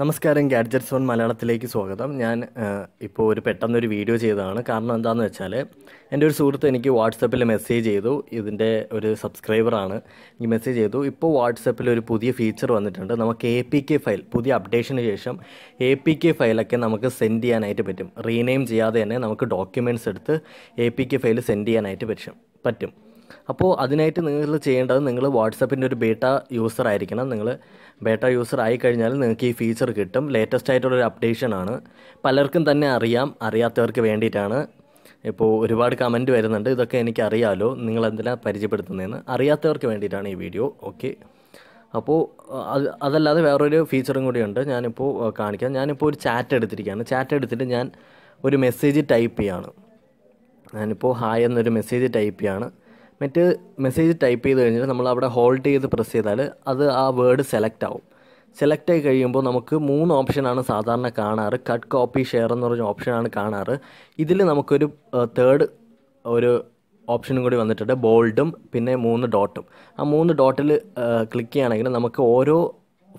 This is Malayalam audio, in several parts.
നമസ്കാരം ഗാഡ്ജറ്റ്സ് ഓൺ മലയാളത്തിലേക്ക് സ്വാഗതം. ഞാൻ ഇപ്പോൾ ഒരു പെട്ടെന്നൊരു വീഡിയോ ചെയ്തതാണ്. കാരണം എന്താണെന്ന് വെച്ചാൽ എന്റെ ഒരു സുഹൃത്ത് എനിക്ക് വാട്സപ്പിൽ മെസ്സേജ് ചെയ്തു. ഇതിന്റെ ഒരു സബ്സ്ക്രൈബറാണ് എനിക്ക് മെസ്സേജ് ചെയ്തു. ഇപ്പോൾ വാട്സപ്പിൽ ഒരു പുതിയ ഫീച്ചർ വന്നിട്ടുണ്ട്. നമുക്ക് എ പി കെ ഫയൽ പുതിയ അപ്ഡേഷന് ശേഷം എ പി കെ ഫയലൊക്കെ നമുക്ക് സെൻഡ് ചെയ്യാനായിട്ട് പറ്റും. റീനെയിം ചെയ്യാതെ തന്നെ നമുക്ക് ഡോക്യുമെന്റ്സ് എടുത്ത് A P K file send ചെയ്യാനായിട്ട് പറ്റും. പറ്റും. അപ്പോൾ അതിനായിട്ട് നിങ്ങൾ ചെയ്യേണ്ടത് നിങ്ങൾ വാട്സപ്പിന്റെ ഒരു ബേട്ട യൂസർ ആയിരിക്കണം. നിങ്ങൾ ബേട്ട യൂസർ ആയി കഴിഞ്ഞാൽ നിങ്ങൾക്ക് ഈ ഫീച്ചർ കിട്ടും. ലേറ്റസ്റ്റ് ആയിട്ടുള്ളൊരു അപ്ഡേഷൻ ആണ്. പലർക്കും തന്നെ അറിയാം അറിയാത്തവർക്ക് വേണ്ടിയിട്ടാണ്. ഇപ്പോൾ ഒരുപാട് കമന്റ് വരുന്നുണ്ട്. ഇതൊക്കെ എനിക്ക് അറിയാമല്ലോ നിങ്ങൾ എന്തിനാണ് പരിചയപ്പെടുത്തുന്നതെന്ന്. അറിയാത്തവർക്ക് വേണ്ടിയിട്ടാണ് ഈ വീഡിയോ ഓക്കെ അപ്പോൾ അത് അതല്ലാതെ വേറൊരു ഫീച്ചറും കൂടിയുണ്ട് ഞാനിപ്പോൾ കാണിക്കാം. ഞാനിപ്പോൾ ഒരു ചാറ്റ് എടുത്തിരിക്കുകയാണ്. ചാറ്റ് എടുത്തിട്ട് ഞാൻ ഒരു മെസ്സേജ് ടൈപ്പ് ചെയ്യാണ്. ഞാനിപ്പോൾ ഹായ് എന്നൊരു മെസ്സേജ് ടൈപ്പ് ചെയ്യാണ്. മറ്റ് മെസ്സേജ് ടൈപ്പ് ചെയ്ത് കഴിഞ്ഞിട്ട് നമ്മൾ അവിടെ ഹോൾഡ് ചെയ്ത് പ്രസ് ചെയ്താൽ അത് ആ വേർഡ് സെലക്ട് ആവും. സെലക്ട് ആയി കഴിയുമ്പോൾ നമുക്ക് മൂന്ന് ഓപ്ഷനാണ് സാധാരണ കാണാറ്. കട്ട് കോപ്പി ഷെയർ എന്ന് പറഞ്ഞ ഓപ്ഷനാണ് കാണാറ്. ഇതിൽ നമുക്കൊരു തേർഡ് ഒരു ഓപ്ഷനും കൂടി വന്നിട്ടുണ്ട്. ബോൾഡും പിന്നെ മൂന്ന് ഡോട്ടും ആ മൂന്ന് ഡോട്ടിൽ ക്ലിക്ക് ചെയ്യുകയാണെങ്കിൽ നമുക്ക് ഓരോ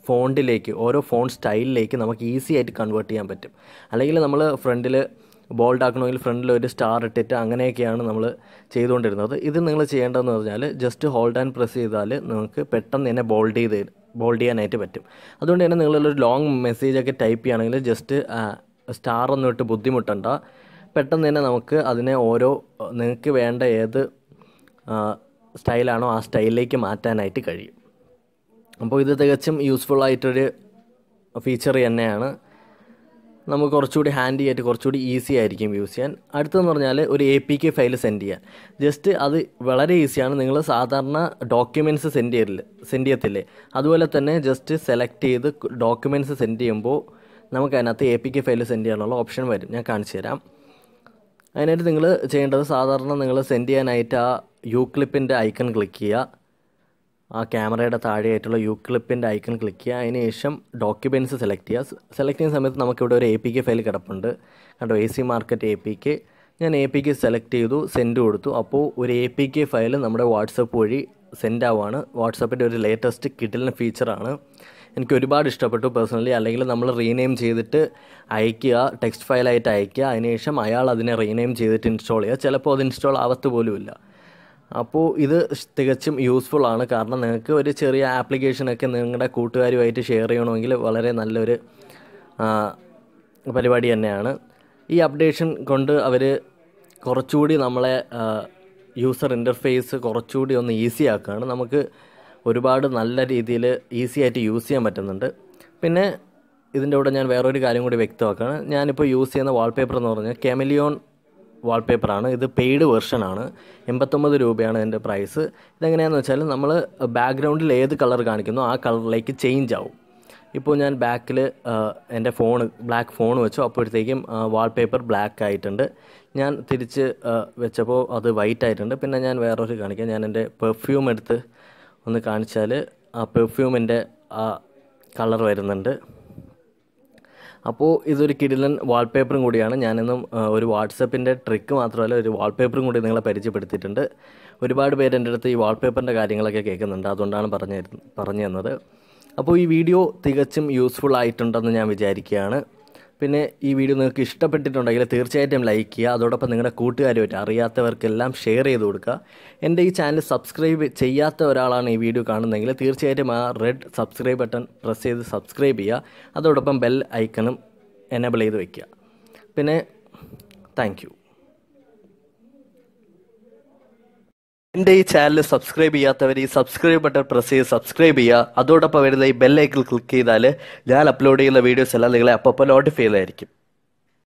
ഫോണ്ടിലേക്ക് ഓരോ ഫോൺ സ്റ്റൈലിലേക്ക് നമുക്ക് ഈസി ആയിട്ട് കൺവേർട്ട് ചെയ്യാൻ പറ്റും. അല്ലെങ്കിൽ നമ്മൾ ഫ്രണ്ടിൽ ബോൾഡ് ആക്കണമെങ്കിൽ ഫ്രണ്ടിൽ ഒരു സ്റ്റാർ ഇട്ടിട്ട് അങ്ങനെയൊക്കെയാണ് നമ്മൾ ചെയ്തുകൊണ്ടിരുന്നത്. ഇത് നിങ്ങൾ ചെയ്യേണ്ടതെന്ന് പറഞ്ഞാൽ ജസ്റ്റ് ഹോൾഡ് ആൻഡ് പ്രസ് ചെയ്താൽ നിങ്ങൾക്ക് പെട്ടെന്ന് തന്നെ ബോൾഡ് ചെയ്ത് ബോൾഡ് ചെയ്യാനായിട്ട് പറ്റും. അതുകൊണ്ട് തന്നെ നിങ്ങളൊരു ലോങ് മെസ്സേജൊക്കെ ടൈപ്പ് ചെയ്യുകയാണെങ്കിൽ ജസ്റ്റ് സ്റ്റാർ ഒന്നും ഇട്ട് ബുദ്ധിമുട്ടണ്ട. പെട്ടെന്ന് തന്നെ നമുക്ക് അതിനെ ഓരോ നിങ്ങൾക്ക് വേണ്ട ഏത് സ്റ്റൈലാണോ ആ സ്റ്റൈലിലേക്ക് മാറ്റാനായിട്ട് കഴിയും. അപ്പോൾ ഇത് തികച്ചും യൂസ്ഫുൾ ആയിട്ടൊരു ഫീച്ചർ തന്നെയാണ്. നമുക്ക് കുറച്ചുകൂടി ഹാൻഡി ആയിട്ട് കുറച്ചുകൂടി ഈസി ആയിരിക്കും യൂസ് ചെയ്യാൻ. അടുത്തെന്ന് പറഞ്ഞാൽ ഒരു A P K file send ചെയ്യാൻ. ജസ്റ്റ് അത് വളരെ ഈസിയാണ് നിങ്ങൾ സാധാരണ ഡോക്യുമെന്റ്സ് സെൻഡ് ചെയ്യില്ല സെൻഡ് ചെയ്യത്തില്ലേ? അതുപോലെ തന്നെ ജസ്റ്റ് സെലക്ട് ചെയ്ത് ഡോക്യുമെന്റ്സ് സെൻഡ് ചെയ്യുമ്പോൾ നമുക്ക് അതിനകത്ത് A P K file send ചെയ്യാനുള്ള ഓപ്ഷൻ വരും. ഞാൻ കാണിച്ചു തരാം. അതിനായിട്ട് നിങ്ങൾ ചെയ്യേണ്ടത് സാധാരണ നിങ്ങൾ സെൻഡ് ചെയ്യാനായിട്ട് ആ യു ക്ലിപ്പിന്റെ ഐക്കൺ ക്ലിക്ക് ചെയ്യുക. ആ ക്യാമറയുടെ താഴെയായിട്ടുള്ള യു ക്ലിപ്പിന്റെ ഐക്കൺ ക്ലിക്ക് ചെയ്യുക. അതിന് ശേഷം ഡോക്യുമെന്റ്സ് സെലക്ട് ചെയ്യുക സെലക്ട് ചെയ്യുന്ന സമയത്ത് നമുക്കിവിടെ ഒരു എ പി കെ ഫയൽ കിടപ്പുണ്ട്. കണ്ടോ A C market A P K ഞാൻ എ പി കെ സെലക്ട് ചെയ്തു സെൻഡ് കൊടുത്തു. അപ്പോൾ ഒരു എ പി കെ ഫയൽ നമ്മുടെ വാട്സപ്പ് വഴി സെൻഡ് ആവുകയാണ് വാട്സപ്പിന്റെ ഒരു ലേറ്റസ്റ്റ് കിഡിലിന് ഫീച്ചറാണ് എനിക്ക് ഒരുപാട് ഇഷ്ടപ്പെട്ടു പേഴ്സണലി അല്ലെങ്കിൽ നമ്മൾ റീനെയിം ചെയ്തിട്ട് അയക്കുക ടെക്സ്റ്റ് ഫയലായിട്ട് അയക്കുക അതിനുശേഷം അയാൾ അതിനെ റീനെയിം ചെയ്തിട്ട് ഇൻസ്റ്റാൾ ചെയ്യുക. ചിലപ്പോൾ അത് ഇൻസ്റ്റാൾ ആവത്ത് പോലുമില്ല. അപ്പോൾ ഇത് തികച്ചും യൂസ്ഫുൾ ആണ്. കാരണം നിങ്ങൾക്ക് ഒരു ചെറിയ ആപ്ലിക്കേഷനൊക്കെ നിങ്ങളുടെ കൂട്ടുകാരുമായിട്ട് ഷെയർ ചെയ്യണമെങ്കിൽ വളരെ നല്ലൊരു പരിപാടി തന്നെയാണ്. ഈ അപ്ഡേഷൻ കൊണ്ട് അവർ കുറച്ചുകൂടി നമ്മളെ യൂസർ ഇന്റർഫേസ് കുറച്ചുകൂടി ഒന്ന് ഈസി ആക്കുകയാണ്. നമുക്ക് ഒരുപാട് നല്ല രീതിയിൽ ഈസി ആയിട്ട് യൂസ് ചെയ്യാൻ പറ്റുന്നുണ്ട്. പിന്നെ ഇതിന്റെ കൂടെ ഞാൻ വേറൊരു കാര്യം കൂടി വ്യക്തമാക്കുകയാണ്. ഞാനിപ്പോൾ യൂസ് ചെയ്യുന്ന വാൾപേപ്പർ എന്ന് പറഞ്ഞാൽ കെമലിയോൺ വാൾപേപ്പറാണ് ഇത് പെയ്ഡ് വെർഷനാണ് എൺപത്തൊമ്പത് രൂപയാണ് ഇതിന്റെ പ്രൈസ് ഇതെങ്ങനെയാണെന്ന് വെച്ചാൽ നമ്മൾ ബാക്ക്ഗ്രൗണ്ടിൽ ഏത് കളർ കാണിക്കുന്നു ആ കളറിലേക്ക് ചേഞ്ച് ആവും. ഇപ്പോൾ ഞാൻ ബാക്കിൽ എന്റെ ഫോൺ ബ്ലാക്ക് ഫോൺ വെച്ചു. അപ്പോഴത്തേക്കും വാൾപേപ്പർ ബ്ലാക്ക് ആയിട്ടുണ്ട്. ഞാൻ തിരിച്ച് വെച്ചപ്പോൾ അത് വൈറ്റ് ആയിട്ടുണ്ട്. പിന്നെ ഞാൻ വേറൊരു കാണിക്കാം. ഞാൻ എന്റെ പെർഫ്യൂം എടുത്ത് ഒന്ന് കാണിച്ചാൽ ആ പെർഫ്യൂമിന്റെ ആ കളർ വരുന്നുണ്ട്. അപ്പോൾ ഇതൊരു കിടിലൻ വാൾപേപ്പറും കൂടിയാണ്. ഞാനിന്നും ഒരു വാട്സപ്പിന്റെ ട്രിക്ക് മാത്രമല്ല ഒരു വാൾപേപ്പറും കൂടി നിങ്ങളെ പരിചയപ്പെടുത്തിയിട്ടുണ്ട്. ഒരുപാട് പേര് എന്റെ അടുത്ത് ഈ വാൾപേപ്പറിന്റെ കാര്യങ്ങളൊക്കെ കേൾക്കുന്നുണ്ട്. അതുകൊണ്ടാണ് പറഞ്ഞു പറഞ്ഞു തന്നത് അപ്പോൾ ഈ വീഡിയോ തികച്ചും യൂസ്ഫുൾ ആയിട്ടുണ്ടെന്ന് ഞാൻ വിചാരിക്കുകയാണ്. പിന്നെ ഈ വീഡിയോ നിങ്ങൾക്ക് ഇഷ്ടപ്പെട്ടിട്ടുണ്ടെങ്കിൽ തീർച്ചയായിട്ടും ലൈക്ക് ചെയ്യുക. അതോടൊപ്പം നിങ്ങളുടെ കൂട്ടുകാരുമായിട്ട് അറിയാത്തവർക്കെല്ലാം ഷെയർ ചെയ്ത് കൊടുക്കുക. എന്റെ ഈ ചാനൽ സബ്സ്ക്രൈബ് ചെയ്യാത്ത ഒരാളാണ് ഈ വീഡിയോ കാണുന്നതെങ്കിൽ തീർച്ചയായിട്ടും ആ റെഡ് സബ്സ്ക്രൈബ് ബട്ടൺ പ്രസ് ചെയ്ത് സബ്സ്ക്രൈബ് ചെയ്യുക. അതോടൊപ്പം ബെൽ ഐക്കണും എനേബിൾ ചെയ്ത് വയ്ക്കുക പിന്നെ താങ്ക് യു എന്റെ ഈ ചാനൽ സബ്സ്ക്രൈബ് ചെയ്യാത്തവർ ഈ സബ്സ്ക്രൈബ് ബട്ടൺ പ്രസ് ചെയ്ത് സബ്സ്ക്രൈബ് ചെയ്യുക. അതോടൊപ്പം വരുന്ന ഈ ബെല്ലൈക്കിൽ ക്ലിക്ക് ചെയ്താൽ ഞാൻ അപ്ലോഡ് ചെയ്യുന്ന വീഡിയോസ് എല്ലാം നിങ്ങളെ അപ്പോൾ നോട്ടിഫൈ ചെയ്തായിരിക്കും